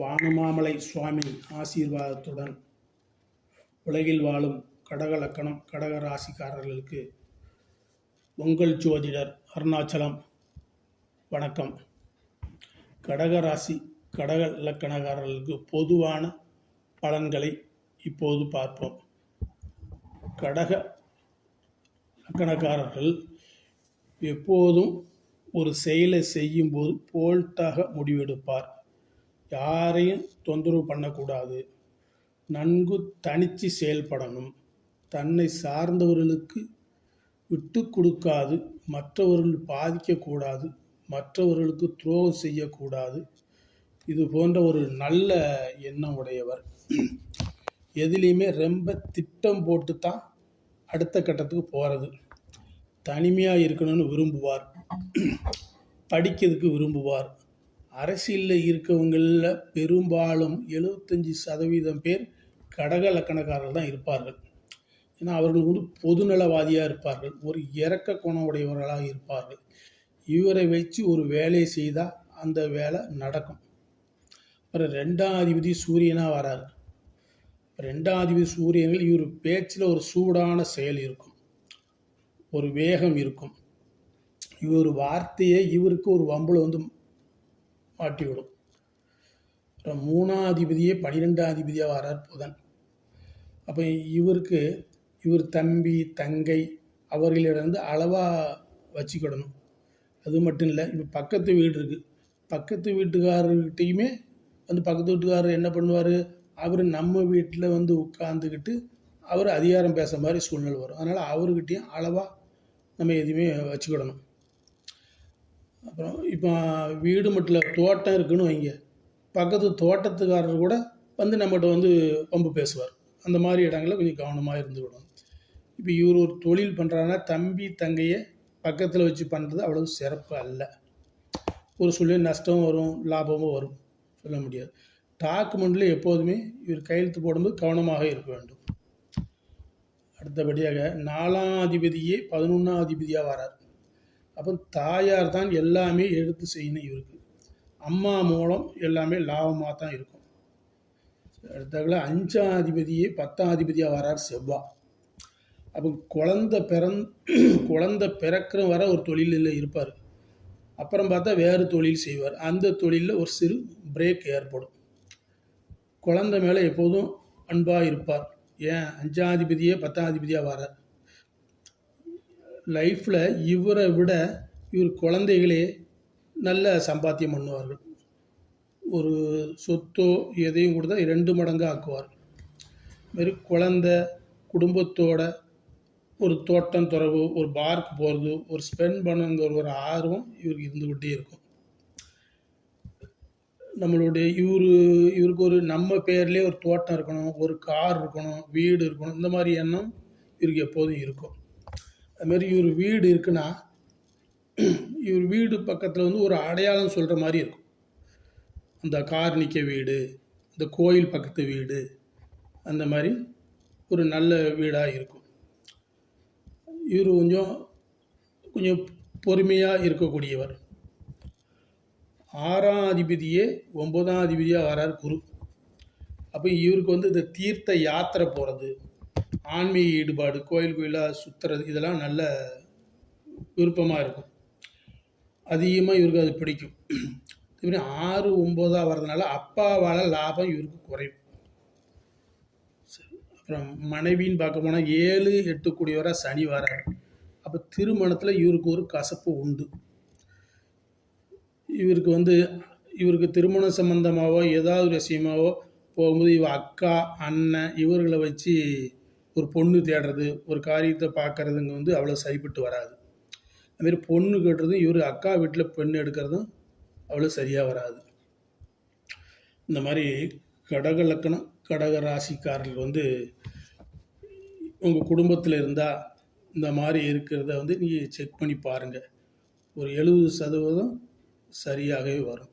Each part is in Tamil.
வானமாமலை சுவாமி ஆசீர்வாதத்துடன் உலகில் வாழும் கடக லக்கணம் கடக ராசிக்காரர்களுக்கு உங்கள் ஜோதிடர் அருணாச்சலம். வணக்கம். கடக ராசி கடக லக்கணக்காரர்களுக்கு பொதுவான பலன்களை இப்போது பார்ப்போம். கடக லக்கணக்காரர்கள் எப்போதும் ஒரு செயலை செய்யும்போது போல்ட்டாக முடிவெடுப்பார். யாரையும் தொந்தரவு பண்ணக்கூடாது. நன்கு தனித்து செயல்படணும். தன்னை சார்ந்தவர்களுக்கு விட்டு கொடுக்காது. மற்றவர்கள் பாதிக்கக்கூடாது. மற்றவர்களுக்கு துரோகம் செய்யக்கூடாது. இது போன்ற ஒரு நல்ல எண்ணம் உடையவர். எதுலேயுமே ரொம்ப திட்டம் போட்டு தான் அடுத்த கட்டத்துக்கு போகிறது தனிமையாக இருக்கணும்னு விரும்புவார். படிக்கிறதுக்கு விரும்புவார். அரசியலில் இருக்கவங்களில் பெரும்பாலும் எழுபத்தஞ்சி சதவீதம் பேர் கடக லக்கணக்காரர்கள் தான் இருப்பார்கள். ஏன்னா அவர்கள் வந்து பொதுநலவாதியாக இருப்பார்கள். ஒரு இறக்க குணம் உடையவர்களாக இருப்பார்கள். இவரை வச்சு ஒரு வேலையை செய்தால் அந்த வேலை நடக்கும். அப்புறம் ரெண்டாம் அதிபதி சூரியனாக வராரு. ரெண்டாம் அதிபதி சூரியனில் இவர் பேச்சில் ஒரு சூடான செயல் இருக்கும். ஒரு வேகம் இருக்கும். இவர் வார்த்தையை இவருக்கு ஒரு வம்பில் வந்து மாட்டி விடும். அப்புறம் மூணாதிபதியே அதிபதியே அதிபதியாக வரார் புதன். அப்போ இவருக்கு இவர் தம்பி தங்கை அவர்களிடந்து அளவாக வச்சுக்கிடணும். அது மட்டும் இல்லை இப்போ பக்கத்து வீடு இருக்குது பக்கத்து வீட்டுக்காரர்கிட்டையுமே வந்து பக்கத்து வீட்டுக்காரர் என்ன பண்ணுவார்? அவர் நம்ம வீட்டில் வந்து உட்காந்துக்கிட்டு அவர் அதிகாரம் பேசுகிற மாதிரி சூழ்நிலை வரும். அதனால் அவர்கிட்டையும் அளவாக நம்ம எதுவுமே வச்சுக்கிடணும். அப்புறம் இப்போ வீடு மட்டும் இல்லை தோட்டம் இருக்குன்னு வைங்க. பக்கத்து தோட்டத்துக்காரர் கூட வந்து நம்மகிட்ட வந்து வம்பு பேசுவார். அந்த மாதிரி இடங்களில் கொஞ்சம் கவனமாக இருந்து விடும் இப்போ இவர் ஒரு தொழில் பண்ணுறாங்கன்னா தம்பி தங்கையை பக்கத்தில் வச்சு பண்ணுறது அவ்வளவு சிறப்பு அல்ல. ஒரு சூழ்நிலை நஷ்டம் வரும் லாபமும் வரும் சொல்ல முடியாது. டாக்குமெண்ட்டில் எப்போதுமே இவர் கையெழுத்து போடும்போது கவனமாக இருக்க வேண்டும். அடுத்தபடியாக நாலாம் அதிபதியே பதினொன்றாம் அதிபதியாக வரார். அப்போ தாயார் தான் எல்லாமே எடுத்து செய்யணும் இவருக்கு. அம்மா மூலம் எல்லாமே லாபமாக தான் இருக்கும். எடுத்தாக்கல அஞ்சாம் அதிபதியே பத்தாம் அதிபதியாக வரார் செவ்வா. அப்போ குழந்த பிறந் குழந்த பிறக்கிற வர ஒரு தொழிலில் இருப்பார். அப்புறம் பார்த்தா வேறு தொழில் செய்வார். அந்த தொழிலில் ஒரு சிறு பிரேக் ஏற்படும். குழந்த மேலே எப்போதும் அன்பாக இருப்பார். ஏன்? அஞ்சாதிபதியே பத்தாதிபதியாக வரார். லைஃப்பில் இவரை விட இவர் குழந்தைகளே நல்ல சம்பாத்தியம் பண்ணுவார்கள். ஒரு சொத்தோ எதையும் கொடுத்தா ரெண்டு மடங்கு ஆக்குவார். மாரி குழந்த குடும்பத்தோட ஒரு தோட்டம் துறவு ஒரு பார்க்கு போகிறது ஒரு ஸ்பெண்ட் பண்ணுங்கிற ஒரு ஆர்வம் இவருக்கு இருந்துக்கிட்டே இருக்கும். நம்மளுடைய இவர் இவருக்கு ஒரு நம்ம பேர்லேயே ஒரு தோட்டம் இருக்கணும் ஒரு கார் இருக்கணும் வீடு இருக்கணும் இந்த மாதிரி எண்ணம் இவருக்கு எப்போதும் இருக்கும். அதுமாரி இவர் வீடு இருக்குன்னா இவர் வீடு பக்கத்தில் வந்து ஒரு அடையாளம் சொல்கிற மாதிரி இருக்கும். அந்த கார் நிற்க வீடு இந்த கோயில் பக்கத்து வீடு அந்த மாதிரி ஒரு நல்ல வீடாக இருக்கும். இவர் கொஞ்சம் கொஞ்சம் பொறுமையாக இருக்கக்கூடியவர். ஆறாம் அதிபதியே ஒன்பதாம் அதிபதியாக வரார் குரு. அப்போ இவருக்கு வந்து இந்த தீர்த்த யாத்திரை போகிறது ஆன்மீக ஈடுபாடு கோயில் கோயிலாக சுற்றுறது இதெல்லாம் நல்ல விருப்பமாக இருக்கும். அதிகமாக இவருக்கு அது பிடிக்கும். இப்படி ஆறு ஒம்போதாக வர்றதுனால அப்பாவால் லாபம் இவருக்கு குறையும். சரி அப்புறம் மனைவின்னு பார்க்க போனால் ஏழு எட்டு கூடியவராக சனி வராரு. அப்போ திருமணத்தில் இவருக்கு ஒரு கசப்பு உண்டு. இவருக்கு வந்து இவருக்கு திருமணம் சம்பந்தமாகவோ ஏதாவது விஷயமாவோ போகும்போது இவ அக்கா அண்ணன் இவர்களை வச்சு ஒரு பொண்ணு தேடுறது ஒரு காரியத்தை பார்க்குறதுங்க வந்து அவ்வளோ சரிப்பட்டு வராது. அதுமாரி பொண்ணு கேட்டுறதும் இவர் அக்கா வீட்டில் பெண் எடுக்கிறதும் அவ்வளோ சரியாக வராது. இந்த மாதிரி கடக லக்கணம் கடக ராசிக்காரர்கள் வந்து உங்கள் குடும்பத்தில் இருந்தால் இந்த மாதிரி இருக்கிறத வந்து நீங்கள் செக் பண்ணி பாருங்கள் ஒரு எழுபது சதவீதம் சரியாகவே வரும்.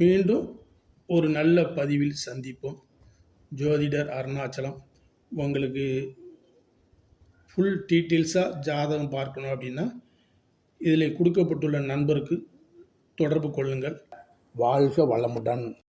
மீண்டும் ஒரு நல்ல பதிவில் சந்திப்போம். ஜோதிடர் அருணாச்சலம் உங்களுக்கு ஃபுல் டீட்டெயில்ஸாக ஜாதகம் பார்க்கணும் அப்படின்னா இதில் கொடுக்கப்பட்டுள்ள நண்பருக்கு தொடர்பு கொள்ளுங்கள். வாழ்க வளமுடன்.